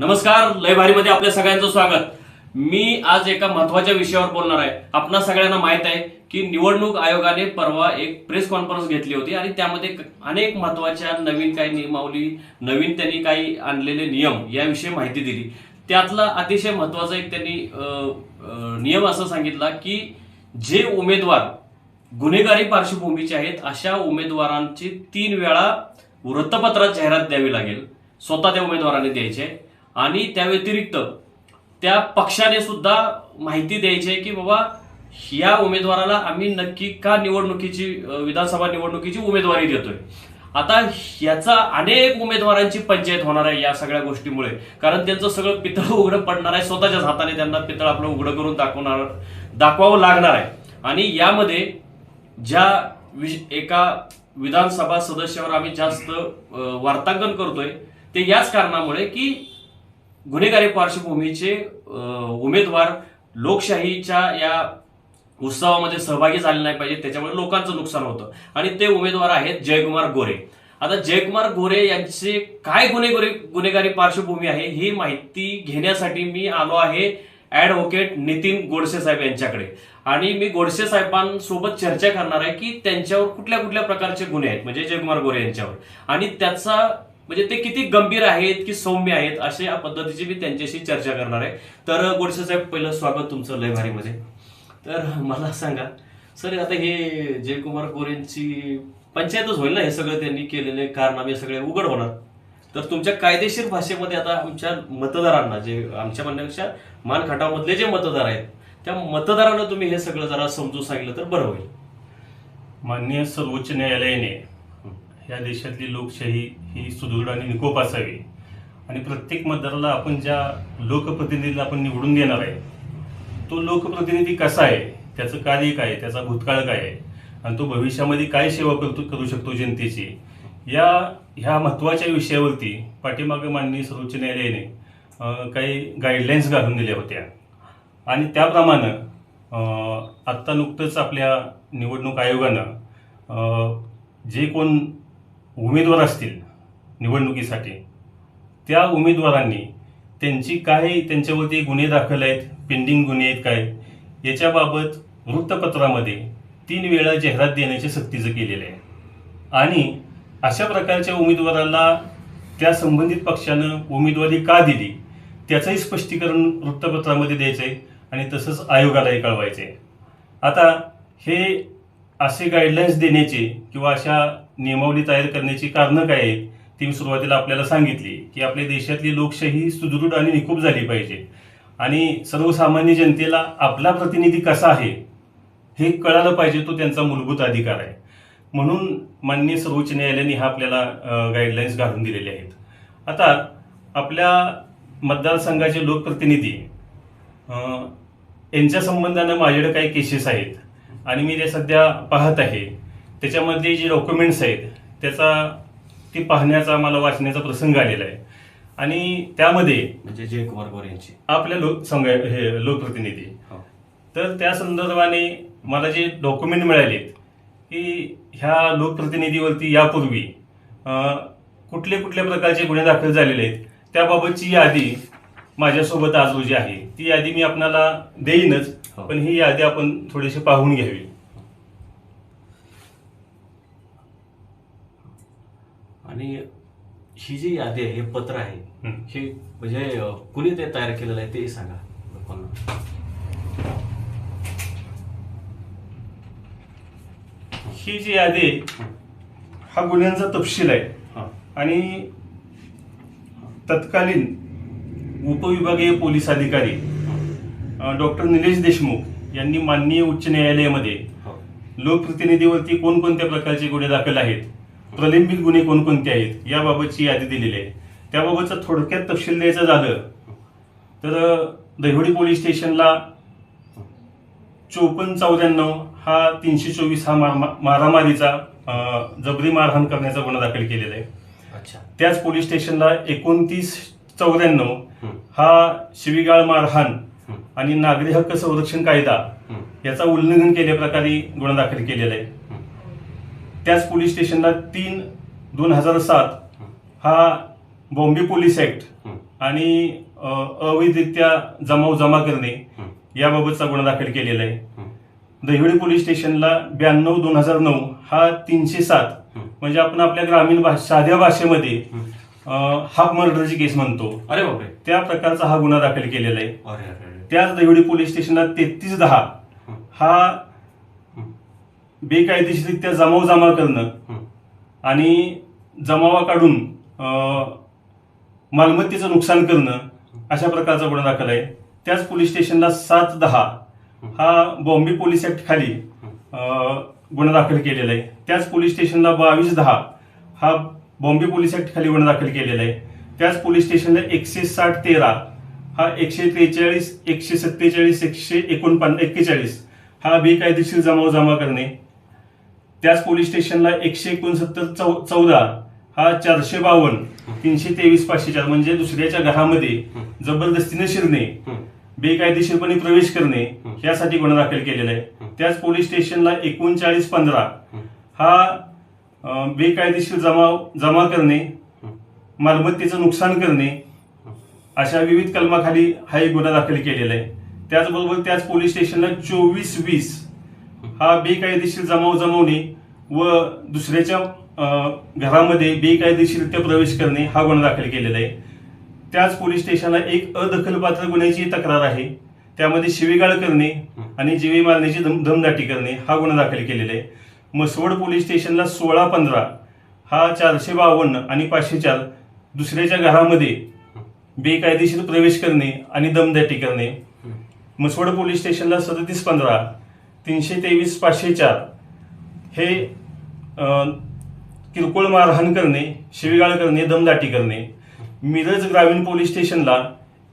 नमस्कार लयभारीमध्ये आपल्या सगळ्यांचं स्वागत. मी आज एका महत्त्वाच्या विषयावर बोलणार आहे. आपणा सगळ्यांना माहीत आहे की निवडणूक आयोगाने परवा एक प्रेस कॉन्फरन्स घेतली होती आणि त्यामध्ये अनेक महत्त्वाच्या नवीन काही नियमावली नवीन त्यांनी काही आणलेले नियम याविषयी माहिती दिली. त्यातला अतिशय महत्त्वाचा एक त्यांनी नियम असं सांगितला की जे उमेदवार गुन्हेगारी पार्श्वभूमीचे आहेत अशा उमेदवारांची तीन वेळा वृत्तपत्रात जाहिरात द्यावी लागेल. स्वतः त्या उमेदवाराने द्यायचे. आणि त्या व्यतिरिक्त त्या पक्षाने सुद्धा माहिती द्यायची आहे की बाबा या उमेदवाराला आम्ही नक्की का निवडणुकीची विधानसभा निवडणुकीची उमेदवारी देतोय? आता याचा अनेक उमेदवारांची पंचायत होणार आहे या सगळ्या गोष्टीमुळे. कारण त्यांचं सगळं पितळ उघडं पडणार आहे स्वतःच्याच हाताने त्यांना पितळ आपलं उघडं करून दाखवणार दाखवावं लागणार आहे. आणि यामध्ये ज्या एका विधानसभा सदस्यावर आम्ही जास्त वार्तांकन करतोय ते याच कारणामुळे की गुन्हेगारी पार्श्वभूमीचे उमेदवार लोकशाहीच्या या उत्सवामध्ये सहभागी झाले नाही पाहिजे. त्याच्यामुळे लोकांचं नुकसान होतं. आणि ते उमेदवार आहेत जयकुमार गोरे. आता जयकुमार गोरे यांचे काय गुन्हेगारी गुन्हेगारी पार्श्वभूमी आहे ही माहिती घेण्यासाठी मी आलो आहे ऍडव्होकेट नितीन गोडसे साहेब यांच्याकडे. आणि मी गोडसे साहेबांसोबत चर्चा करणार आहे की त्यांच्यावर कुठल्या कुठल्या प्रकारचे गुन्हे आहेत म्हणजे जयकुमार गोरे यांच्यावर. आणि त्याचा म्हणजे ते किती गंभीर आहेत की सौम्य आहेत अशा पद्धतीची मी त्यांच्याशी चर्चा करणार आहे. तर गोडसे साहेब पहिलं स्वागत तुमचं लय भारीमध्ये. तर मला सांगा सर आता हे जयकुमार गोरेंची पंचायतच होईल ना हे सगळं त्यांनी केलेले कारनामे सगळे उघड होणार. तर तुमच्या कायदेशीर भाषेमध्ये आता आमच्या मतदारांना जे आमच्या म्हणण्यापेक्षा मानखटावमधले जे मतदार आहेत त्या मतदारांना तुम्ही हे सगळं जरा समजून सांगितलं तर बरं होईल. माननीय सर्वोच्च न्यायालयाने या देशातली लोकशाही ही सुदृढ आणि निकोप असावी. आणि प्रत्येक मतदाराला आपण ज्या लोकप्रतिनिधीला आपण निवडून देणार आहे तो लोकप्रतिनिधी कसा आहे त्याचं कार्य काय आहे त्याचा भूतकाळ काय आहे आणि तो भविष्यामध्ये काय सेवा करतो करू शकतो जनतेची या ह्या महत्त्वाच्या विषयावरती पाठीमागे माननीय सर्वोच्च न्यायालयाने काही गाईडलाईन्स घालून दिल्या होत्या. आणि त्याप्रमाणे आत्ता नुकतंच आपल्या निवडणूक आयोगानं जे कोण उमेदवार असतील निवडणुकीसाठी त्या उमेदवारांनी त्यांची काय त्यांच्यावरती गुन्हे दाखल आहेत पेंडिंग गुन्हे आहेत काय याच्याबाबत वृत्तपत्रामध्ये तीन वेळा जाहिरात देण्याचे सक्तीचं केलेलं आहे. आणि अशा प्रकारच्या उमेदवाराला त्या संबंधित पक्षानं उमेदवारी का दिली त्याचंही स्पष्टीकरण वृत्तपत्रामध्ये द्यायचं आहे आणि तसंच आयोगालाही कळवायचं आहे आता हे असे गाईडलाईन्स देण्याचे किंवा अशा नियमावली तयार करण्याची कारणं काय आहेत ती मी सुरुवातीला आपल्याला सांगितली की आपल्या देशातली लोकशाही सुदृढ आणि निकोप झाली पाहिजे. आणि सर्वसामान्य जनतेला आपला प्रतिनिधी कसा आहे हे कळालं पाहिजे तो त्यांचा मूलभूत अधिकार आहे. म्हणून माननीय सर्वोच्च न्यायालयाने हा आपल्याला गाईडलाईन्स घालून दिलेले आहेत. आता आपल्या मतदारसंघाचे लोकप्रतिनिधी यांच्या संबंधानं माझ्याकडे काही केसेस आहेत. आणि मी ते सध्या पाहत आहे. त्याच्यामध्ये जे डॉक्युमेंट्स आहेत त्याचा ती पाहण्याचा मला वाचण्याचा प्रसंग आलेला आहे. आणि त्यामध्ये म्हणजे जयकुमार गोरे यांची. आपल्या लोक संघ हे लोकप्रतिनिधी. हो. तर त्या संदर्भाने मला जे डॉक्युमेंट मिळालेत की ह्या लोकप्रतिनिधीवरती यापूर्वी कुठले कुठल्या प्रकारचे गुन्हे दाखल झालेले आहेत त्याबाबतची यादी माझ्यासोबत आज रोजी आहे. ती यादी मी आपणाला देईनच हो. पण ही यादी आपण थोडीशी पाहून घ्यावी. आणि ही जी यादी आहे हे पत्र आहे हं. म्हणजे कुणी ते तयार केलेलं आहे ते सांगा लोकांना ही जी यादी हा गुन्ह्यांचा तपशील आहे. आणि तत्कालीन उपविभागीय पोलीस अधिकारी डॉक्टर निलेश देशमुख यांनी माननीय उच्च न्यायालयामध्ये हो. लोकप्रतिनिधीवरती कोणकोणत्या प्रकारचे गुन्हे दाखल आहेत प्रलंबित गुन्हे कोणकोणते आहेत याबाबतची यादी दिलेली आहे त्याबाबतचा थोडक्यात तपशील द्यायचं झालं तर दहिवडी पोलीस स्टेशनला चोपन्न चौऱ्याण्णव हा तीनशे चोवीस हा मार- मारामारीचा जबरी मारहाण करण्याचा गुन्हा दाखल केलेला आहे अच्छा त्याच पोलीस स्टेशनला एकोणतीस चौऱ्याण्णव हं. शिवीगाळ मारहाण. आणि नागरी हक्क संरक्षण कायदा. याचा उल्लंघन केल्याप्रकारे गुन्हा दाखल केलेला आहे. त्याच पोलीस स्टेशनला तीन दोन हजार सात हा बॉम्बे पोलीस ऍक्ट. आणि अवैधरित्या जमाव जमा करणे. याबाबतचा गुन्हा दाखल केलेला आहे. दहिवडी पोलीस स्टेशनला ब्याण्णव दोन हजार नऊ हा तीनशे सात. म्हणजे आपण आपल्या ग्रामीण साध्या भाषेमध्ये हं. हाफ मर्डरची केस म्हणतो अरे बापरे त्या प्रकारचा हा गुन्हा दाखल केलेला आहे त्याच दहिवडी पोलीस स्टेशनला तेहतीस दहा हं. बेकायदेशीरित्या जमाव जमा करणं. आणि जमावा काढून मालमत्तेचं नुकसान करणं अशा प्रकारचा गुन्हा दाखल आहे. त्याच पोलीस स्टेशनला सात दहा हा. बॉम्बे पोलीस ऍक्ट खाली गुन्हा दाखल केलेला आहे. त्याच पोलीस स्टेशनला बावीस दहा हा बॉम्बे पोलीस ऍक्ट खाली गुन्हा दाखल केलेला आहे. त्याच पोलीस स्टेशनला एकशे साठ तेरा हा एकशे त्रेचाळीस एकशे सत्तेचाळीस एकशे एकोणपन्नास एक्केचाळीस हा बेकायदेशीर जमाव जमा करणे त्याच पोलीस स्टेशनला एकशे एकोणसत्तर चौ चौदा हा चारशे बावन्न तीनशे तेवीस पाचशे चार म्हणजे दुसऱ्याच्या घरामध्ये जबरदस्तीने शिरणे बेकायदेशीरपणे प्रवेश करणे यासाठी गुन्हा दाखल केलेला आहे. त्याच पोलीस स्टेशनला एकोणचाळीस पंधरा हा बेकायदेशीर जमा जमा करणे मालमत्तेचं नुकसान करणे अशा विविध कलमाखाली हा एक गुन्हा दाखल केलेला आहे. त्याचबरोबर त्याच पोलीस स्टेशनला चोवीस वीस हा बेकायदेशीर जमाव जमवणे व दुसऱ्याच्या घरामध्ये बेकायदेशीररित्या प्रवेश करणे हा गुन्हा दाखल केलेला आहे. त्याच पोलीस स्टेशनला एक अदखलपात्र गुन्ह्याची तक्रार आहे. त्यामध्ये शिवीगाळ करणे आणि जीवे मारण्याची दम दमदाटी करणे हा गुन्हा दाखल केलेला आहे. मसवड पोलीस स्टेशनला सोळा पंधरा हा चारशे बावन्न आणि पाचशे चार दुसऱ्याच्या घरामध्ये बेकायदेशीर प्रवेश करणे आणि दमदाटी करणे. मसवड पोलीस स्टेशनला सदतीस पंधरा तीनशे तेवीस पाचशे चार हे किरकोळ मारहाण करणे शिवीगाळ करणे दमदाटी करणे. मिरज ग्रामीण पोलीस स्टेशनला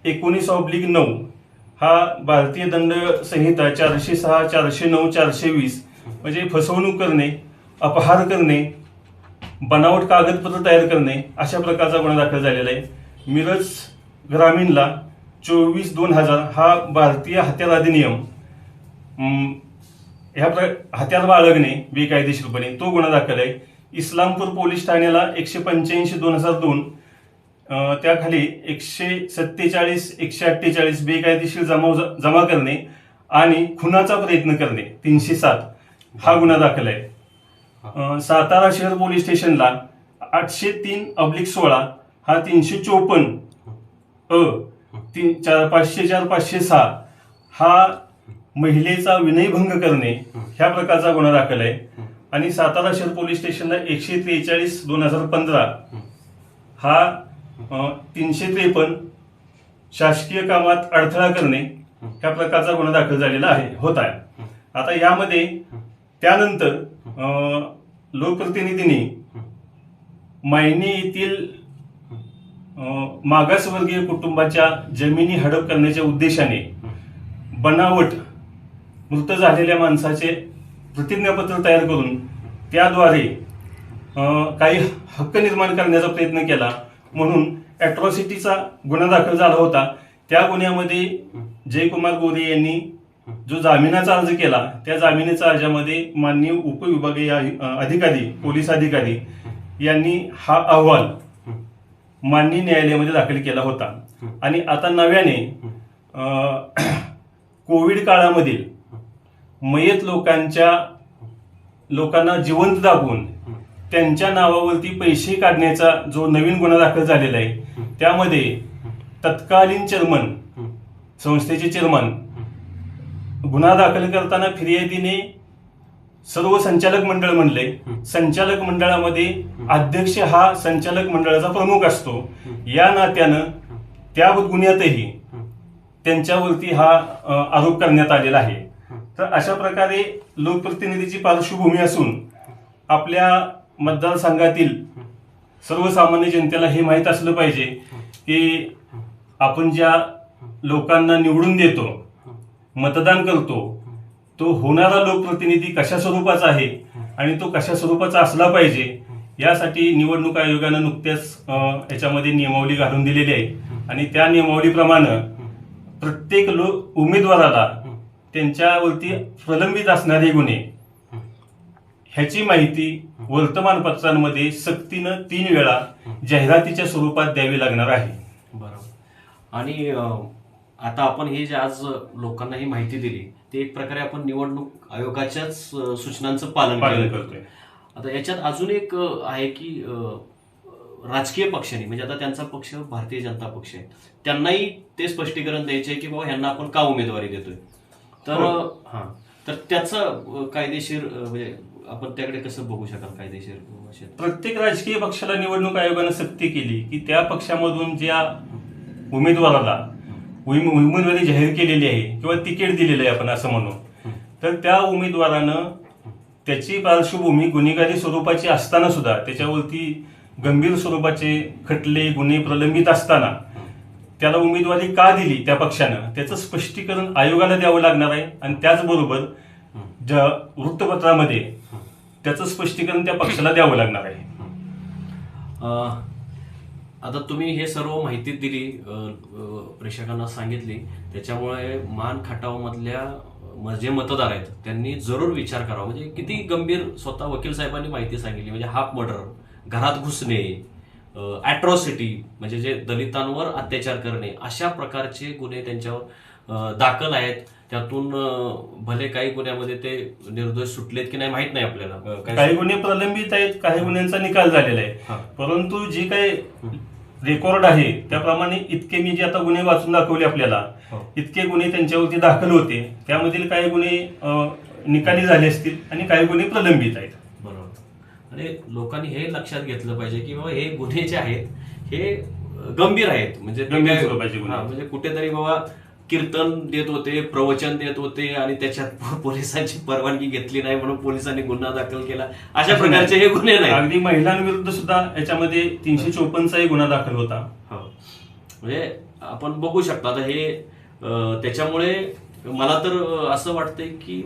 एकोणीस ऑब्लिक नऊ हा भारतीय दंड संहिता चारशे सहा चारशे नऊ चारशे वीस म्हणजे फसवणूक करणे अपहार करणे बनावट कागदपत्र तयार करणे अशा प्रकारचा गुन्हा दाखल झालेला आहे. मिरज ग्रामीणला चोवीस दोन हजार हा भारतीय हत्यार अधिनियम ह्या प्र हत्यार बाळगणे बेकायदेशीरपणे तो गुन्हा दाखल आहे. इस्लामपूर पोलीस ठाण्याला एकशे पंच्याऐंशी दोन हजार दोन त्याखाली एकशे सत्तेचाळीस एकशे अठ्ठेचाळीस बेकायदेशीर जमा जमा करणे आणि खुनाचा प्रयत्न करणे तीनशे सात. हा गुन्हा दाखल आहे. सातारा शहर पोलीस स्टेशनला आठशे तीन अब्लिक सोळा हा तीनशे चोपन्न अ तीन चार पाचशे चार पाचशे सहा हा महिलेचा विनयभंग करणे ह्या प्रकारचा गुन्हा दाखल आहे. आणि सातारा शहर पोलीस स्टेशनला एकशे त्रेचाळीस दोन हजार पंधरा हा. तीनशे त्रेपन्न शासकीय कामात अडथळा करणे ह्या प्रकारचा गुन्हा दाखल झालेला आहे होत आहे. आता यामध्ये त्यानंतर लोकप्रतिनिधींनी मायनी येथील मागासवर्गीय कुटुंबाच्या जमिनी हडप करण्याच्या उद्देशाने बनावट मृत झालेल्या माणसाचे प्रतिज्ञापत्र तयार करून त्याद्वारे काही हक्क निर्माण करण्याचा प्रयत्न केला. म्हणून ॲट्रॉसिटीचा गुन्हा दाखल झाला होता. त्या गुन्ह्यामध्ये जयकुमार गोरे यांनी जो जामिनाचा अर्ज केला त्या जामिनाच्या अर्जामध्ये माननीय उपविभागीय अधिकारी पोलीस अधिकारी यांनी हा अहवाल माननीय न्यायालयामध्ये दाखल केला होता. आणि आता नव्याने कोविड काळामधील मयत लोकांच्या लोकांना जिवंत दाखवून त्यांच्या नावावरती पैसे काढण्याचा जो नवीन गुन्हा दाखल झालेला आहे त्यामध्ये तत्कालीन चेअरमन संस्थेचे चेअरमन गुन्हा दाखल करताना फिर्यादीने सर्व संचालक मंडळ म्हणले. संचालक मंडळामध्ये अध्यक्ष हा संचालक मंडळाचा प्रमुख असतो. या नात्यानं त्या गुन्ह्यातही त्यांच्यावरती हा आरोप करण्यात आलेला आहे. तर अशा प्रकारे लोकप्रतिनिधीची पार्श्वभूमी असून आपल्या मतदारसंघातील सर्वसामान्य जनतेला हे माहीत असलं पाहिजे की आपण ज्या लोकांना निवडून देतो मतदान करतो तो होणारा लोकप्रतिनिधी कशा स्वरूपाचा आहे आणि तो कशा स्वरूपाचा असला पाहिजे यासाठी निवडणूक आयोगानं नुकत्याच याच्यामध्ये नियमावली घालून दिलेली आहे. आणि त्या नियमावलीप्रमाणे प्रत्येक लो उमेदवाराला त्यांच्यावरती प्रलंबित असणारे गुन्हे. ह्याची माहिती वर्तमानपत्रांमध्ये सक्तीनं तीन वेळा जाहिरातीच्या स्वरूपात द्यावी लागणार आहे. बरोबर. आणि आता आपण हे जे आज लोकांना ही माहिती दिली ते एक प्रकारे आपण निवडणूक आयोगाच्याच सूचनांचं पालन पालन करतोय. आता याच्यात अजून एक आहे की राजकीय पक्षांनी म्हणजे आता त्यांचा पक्ष भारतीय जनता पक्ष आहे. त्यांनाही ते स्पष्टीकरण द्यायचे की बाबा ह्यांना आपण का उमेदवारी देतोय? तर हो. हा तर त्याचं कायदेशीर म्हणजे आपण त्याकडे कसं बघू शकाल कायदेशीर? प्रत्येक राजकीय पक्षाला निवडणूक आयोगानं सक्ती केली की त्या पक्षामधून ज्या उमेदवाराला उमे- उमेदवारी जाहीर केलेली आहे किंवा तिकीट दिलेलं आहे आपण असं म्हणू तर त्या उमेदवारानं त्याची पार्श्वभूमी गुन्हेगारी स्वरूपाची असताना सुद्धा त्याच्यावरती गंभीर स्वरूपाचे खटले गुन्हे प्रलंबित असताना त्याला उमेदवारी का दिली त्या पक्षानं? त्याचं स्पष्टीकरण आयोगाला द्यावं लागणार आहे. आणि त्याचबरोबर ज्या वृत्तपत्रामध्ये त्याचं स्पष्टीकरण त्या पक्षाला द्यावं लागणार आहे. आता तुम्ही हे सर्व माहिती दिली प्रेक्षकांना सांगितली. त्याच्यामुळे मान खटावमधल्या जे मतदार आहेत त्यांनी जरूर विचार करावा. म्हणजे किती गंभीर स्वतः वकील साहेबांनी माहिती सांगितली. म्हणजे हाफ मर्डर घरात घुसणे अॅट्रॉसिटी म्हणजे जे दलितांवर अत्याचार करणे अशा प्रकारचे गुन्हे त्यांच्यावर दाखल आहेत. त्यातून भले काही गुन्ह्यामध्ये ते निर्दोष सुटलेत की नाही माहीत नाही आपल्याला. काही- गुन्हे प्रलंबित आहेत काही गुन्ह्यांचा निकाल झालेला. आहे. परंतु जे काही रेकॉर्ड आहे त्याप्रमाणे इतके मी जे आता गुन्हे वाचून दाखवले आपल्याला. इतके गुन्हे त्यांच्यावरती दाखल होते. त्यामधील काही गुन्हे निकाली झाले असतील आणि काही गुन्हे प्रलंबित आहेत. आणि लोकांनी हे लक्षात घेतलं पाहिजे की बाबा हे गुन्हे जे आहेत हे गंभीर आहेत. म्हणजे म्हणजे कुठेतरी बाबा कीर्तन देत होते प्रवचन देत होते आणि त्याच्यात पोलिसांची परवानगी घेतली नाही म्हणून पोलिसांनी गुन्हा दाखल केला. अशा प्रकारचे हे गुन्हे नाही अगदी महिलांविरुद्ध सुद्धा याच्यामध्ये तीनशे चोपन्नचाही गुन्हा दाखल होता. हो. म्हणजे आपण बघू शकतो आता हे त्याच्यामुळे मला तर असं वाटतंय की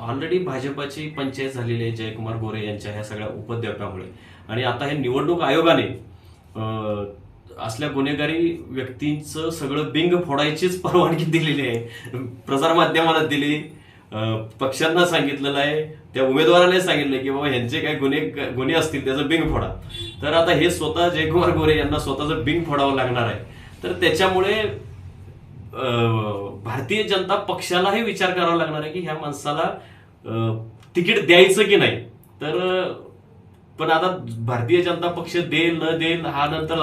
ऑलरेडी भाजपाची पंचायत झालेली आहे जयकुमार गोरे यांच्या ह्या सगळ्या उपद्व्यापामुळे. आणि आता हे निवडणूक आयोगाने असल्या गुन्हेगारी व्यक्तींचं सगळं बिंग फोडायचीच परवानगी दिलेली आहे. प्रसारमाध्यमाला दिली पक्षांना सांगितलेलं आहे त्या उमेदवाराने सांगितलं की बाबा ह्यांचे काय गुन्हे गुन्हे असतील त्याचं बिंग फोडा. तर आता हे स्वतः जयकुमार गोरे यांना स्वतःचं बिंग फोडावं लागणार आहे. तर त्याच्यामुळे भारतीय जनता पक्षालाही विचार करावा लागणार आहे की ह्या माणसाला तिकीट द्यायचं की नाही. तर पण आता भारतीय जनता पक्ष देईल न देईल हा नंतर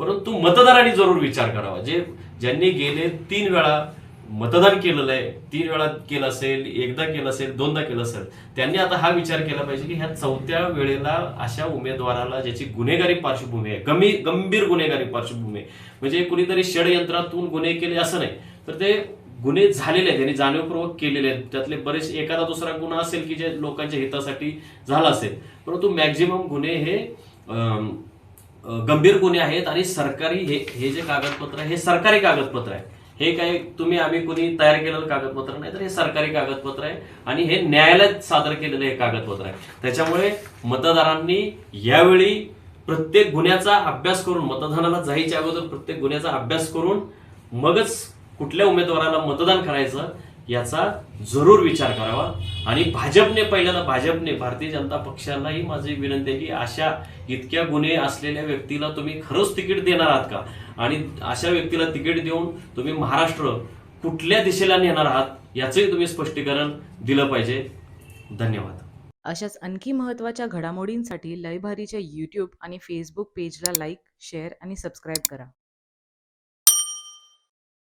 परंतु मतदारांनी जरूर विचार करावा. जे ज्यांनी गेले तीन वेळा मतदान केलेलं आहे तीन वेळा केलं असेल एकदा केलं असेल दोनदा केलं असेल त्यांनी आता हा विचार केला पाहिजे की ह्या चौथ्या वेळेला अशा उमेदवाराला ज्याची गुन्हेगारी पार्श्वभूमी आहे गंभीर गंभीर गुन्हेगारी पार्श्वभूमी आहे. म्हणजे कुणीतरी षडयंत्रातून गुन्हे केले असं नाही तर ते गुन्हे झालेले आहेत त्यांनी जाणीवपूर्वक केलेले आहेत. त्यातले बरेच एखादा दुसरा गुन्हा असेल की जे लोकांच्या हितासाठी झाला असेल परंतु मॅक्झिमम गुन्हे हे गंभीर गुन्हे आहेत आणि सरकारी हे हे जे कागदपत्र आहे हे सरकारी कागदपत्र आहे. हे काय तुम्ही आम्ही कोणी तयार केलेलं कागदपत्र नाही तर हे सरकारी कागदपत्र आहे आणि हे न्यायालयात सादर केलेलं हे कागदपत्र आहे. त्याच्यामुळे मतदारांनी यावेळी प्रत्येक गुन्ह्याचा अभ्यास करून मतदानाला जायच्या अगोदर प्रत्येक गुन्ह्याचा अभ्यास करून मगच कुठल्या उमेदवाराला मतदान करायचं याचा जरूर विचार करावा. आणि भाजपने पहिल्यांदा भाजपने भारतीय जनता पक्षालाही माझी विनंती आहे की अशा इतक्या गुन्हे असलेल्या व्यक्तीला तुम्ही खरंच तिकीट देणार आहात का? आणि अशा व्यक्तीला तिकीट देऊन तुम्ही महाराष्ट्र कुठल्या दिशेला नेणार आहात याचंही तुम्ही स्पष्टीकरण दिलं पाहिजे. धन्यवाद. अशाच आणखी महत्त्वाच्या घडामोडींसाठी लयभारीच्या यूट्यूब आणि फेसबुक पेजला लाईक शेअर आणि सबस्क्राईब करा.